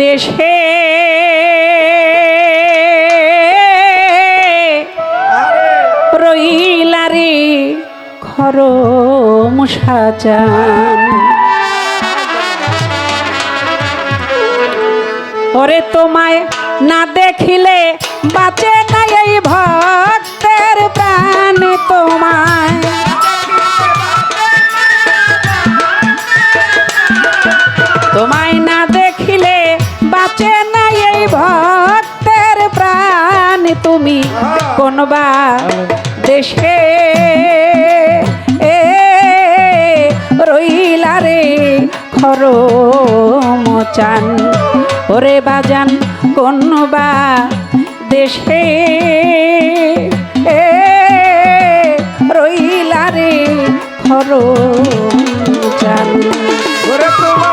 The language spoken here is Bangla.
দেশে রইলারি খরম সাজান। ওরে তোমায় না দেখিলে বাঁচে না এই ভয়। পারে খর মচান। ওরে বাজান কন্যবা দেশে রইলারে খর মচান। ওরে তোমার